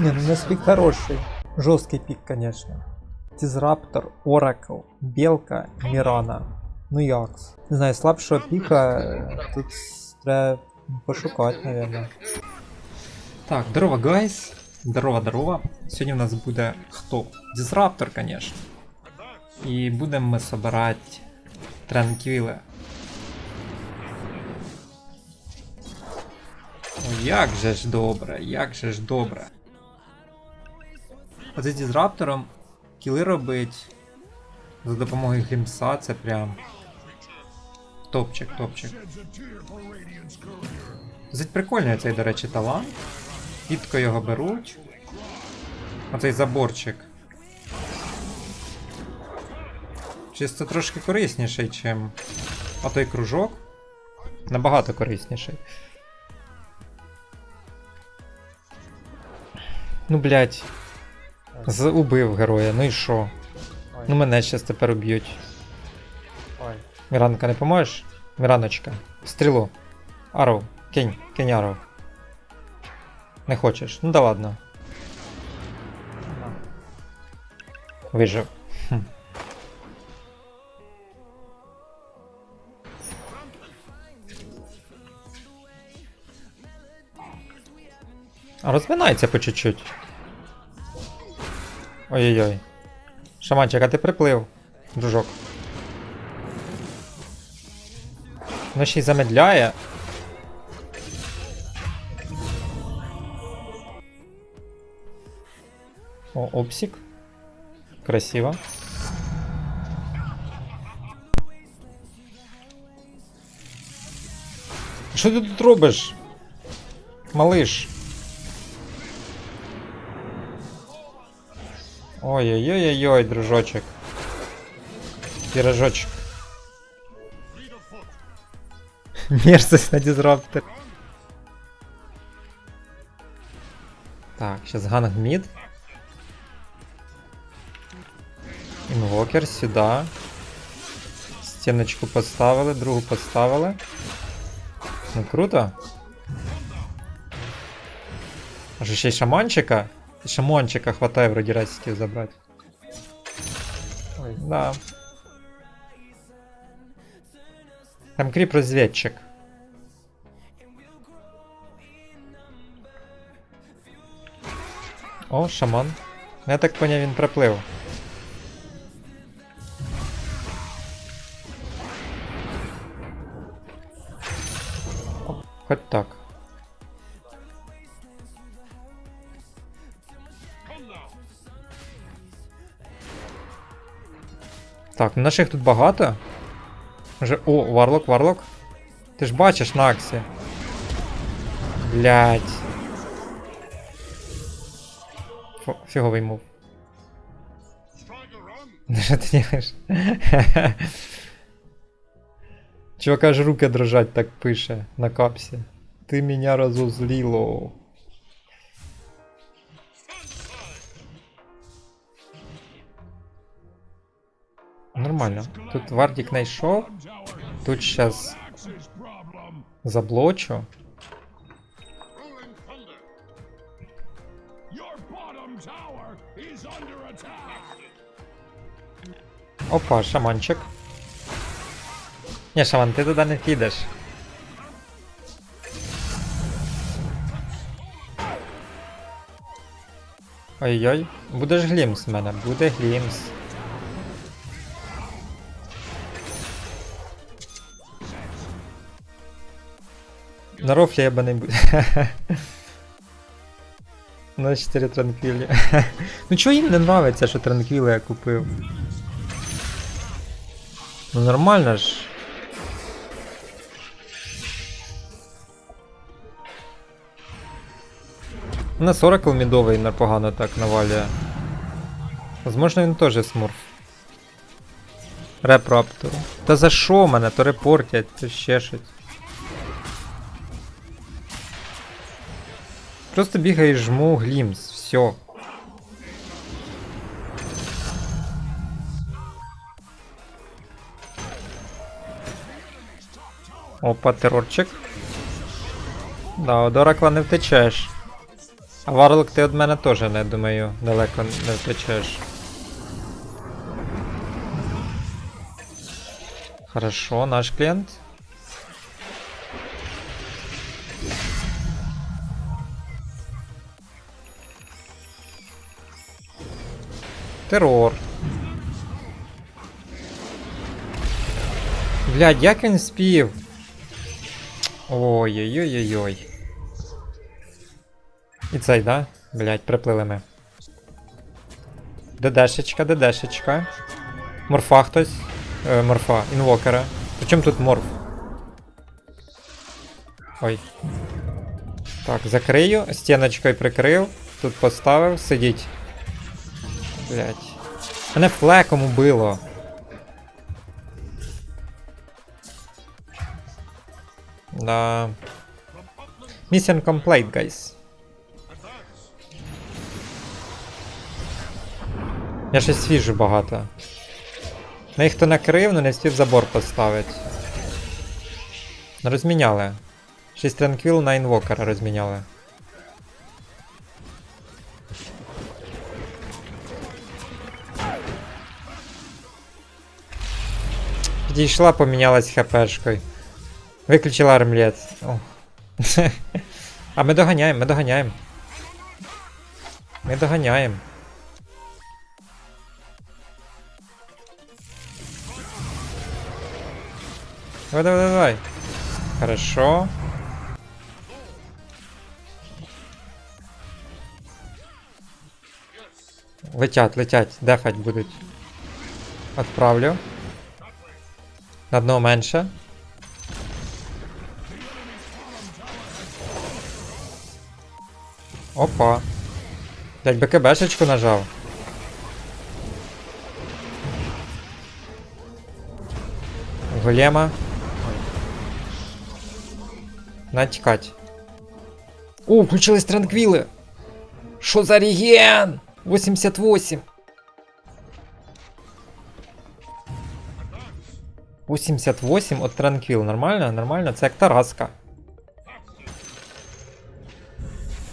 Не, ну Неспік хороший. Жорсткий пік, конечно. Дізраптор, Оракл, Белка, Мірана. Ну якс. Не знаю, слабшого піка е, тут треба пошукати, наверное. Так, здорово, гайс. Здорово, здорово. Сьогодні в нас буде хто? Дізраптор, конечно. І будемо ми собирати транквіли. О, як же ж добре, як же ж добре. Оце з дізраптором кіли робить за допомогою глімса, це прям. Топчик, топчик. Досить прикольний цей, до речі, талант. Рідко його беруть. Оцей заборчик. Чисто трошки корисніший, чим отой кружок. Набагато корисніший. Ну, блядь. З убив героя, ну і що? Ну мене щас тепер уб'ють. Ой. Міранка, не поможеш? Міраночка. Стрілу. Аров. Кинь, кинь аров. Не хочеш? Ну да ладно. Вижив. Хм. Розминається по чуть-чуть. Ой-ой-ой. Шаманчик, а ти приплив, дружок. Ну ще й замедляє. О, обсік. Красиво. Що ти тут робиш? Малиш. Ой-ой-ой-ой, дружочек. Пирожочек. Мерзость на дизраптор. Так, сейчас ганг мид. Інвокер сюди. Стіночку поставили, другу поставили. Ну круто. А що ще й шаманчика? І шаманчика хватає вроді расиків забрати. Ой. Да. Там кріп розвідчик. О, шаман. Ну, Я так поняв, він приплив. О, Хоч так. Так, ну наших тут багато. Вже. О, варлок, варлок. Ти ж бачиш на аксі. Блять. Фіговий мув. Що ти делаєш? Чувака ж руки дрожать, так пише на капсі. Ти мене розозліло. Нормально. Тут Вардік знайшов. Тут сейчас заблочу. Опа, шаманчик. Ні, шаман, ти туди не підеш. Ой-ой, буде ж глімс в мене, буде глімс. На рофлі я би не. На 4 транквілі. ну чого їм не нравиться, що транквіли я купив? Ну нормально ж. На 40 мідовий непогано так навалює. Возможно, він теж смурф. Репроптор. Та за що мене? То репортять, то ще. Просто бігаю і жму глімс, все. Опа, терорчик. Да, од Оракла не втечеш. А Варлок ти від мене теж, не думаю, далеко не втечеш. Хорошо, наш клієнт. Терор. Блядь, як він спів? Ой-ой-ой-ой-ой. І цей, да? Блядь, приплили ми. ДДшечка, ДДшечка. Морфа хтось. Е, морфа, інвокера. Причому тут морф? Ой. Так, закрию, стіночкою прикрив. Тут поставив, сидіть. Блять. Мене флеком убило. Да. Mission complete, guys. Я щось свіжу багато. На їх хто накрив, але не встиг забор поставити. Розміняли. 6 транквіл на інвокера розміняли. Підійшла, помінялась хпшкою. Виключила армлет. А ми доганяємо, ми доганяємо. Ми доганяємо. Давай, давай, давай. Хорошо. Летять, летять, дефать будуть. Отправлю. На одного менше. Опа. Блять, БКБшечку нажав. Голема. Натікать. О, включились транквіли. Що за реген? 88. 88 от транквіл. Нормально? Нормально? Це як Тараска.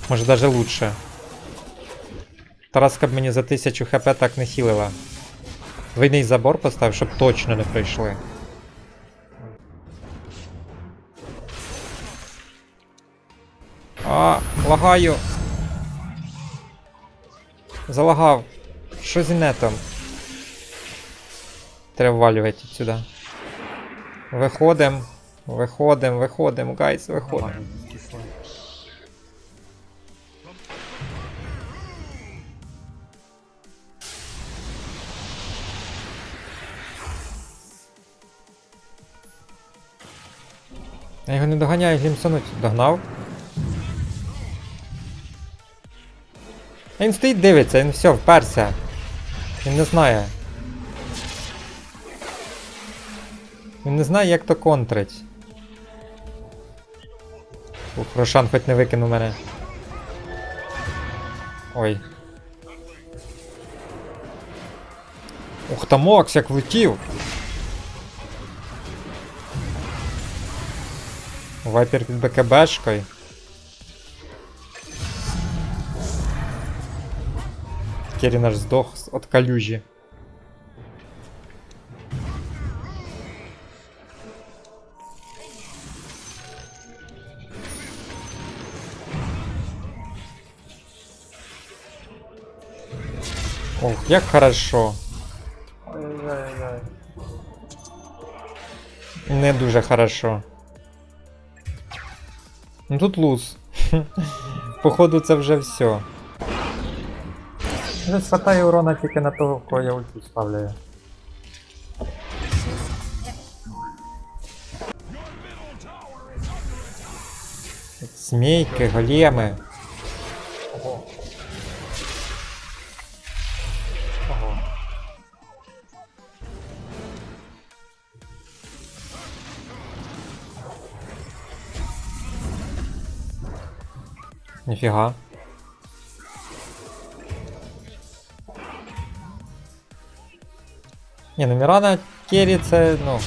Може даже лучше. Тараска б мені за 1000 хп так не хілила. Двойний забор постав, щоб точно не пройшли. А, лагаю. Залагав. Що з інетом? Треба ввалювати сюди. Виходим. Виходим, виходим, гайс, виходим. Я його не доганяю, глімсонуть. Догнав. Він стоїть дивиться, він все, вперся. Він не знає. Він не знає, як то контрить. Ух, Рошан хоч не викинув мене. Ой. Ух та Мокс, як влетів! Вайпер під БКБшкою. Керрі наш здох от калюжі. Ох, як хорошо. Ой-ой-ой. Не дуже хорошо. Ну тут луз. Походу це вже все. Вже хватає урона тільки на того, кого я ульту ставляю. Змійки, големи. Ніфіга. Ні, ну Мірана Керрі це, ну.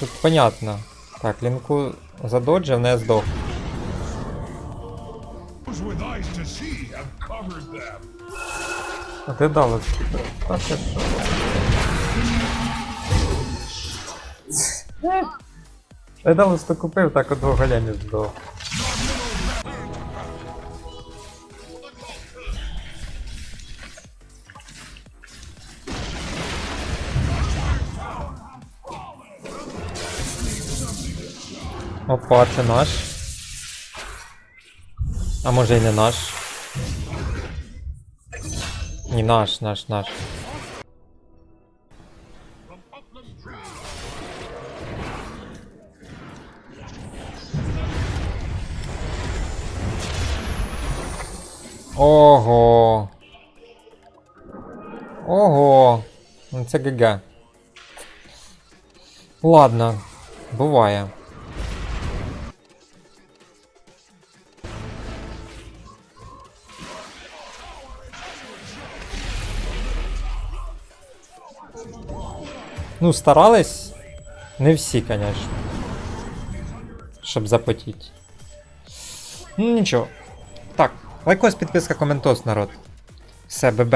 Тут понятно. Так, лінку задоджив, не здох. А ти дали. Та ти що? Я купив, так одного големі здав. Опа, це наш. А може і не наш. Ні, наш, наш, наш. Ого. Ого. Ну це ГГ. Ладно, буває. Ну, старались. Не всі, звісно. Щоб запотіти. Ну нічого. Так, лайкос, підписка, коментос, народ. Все, ББ.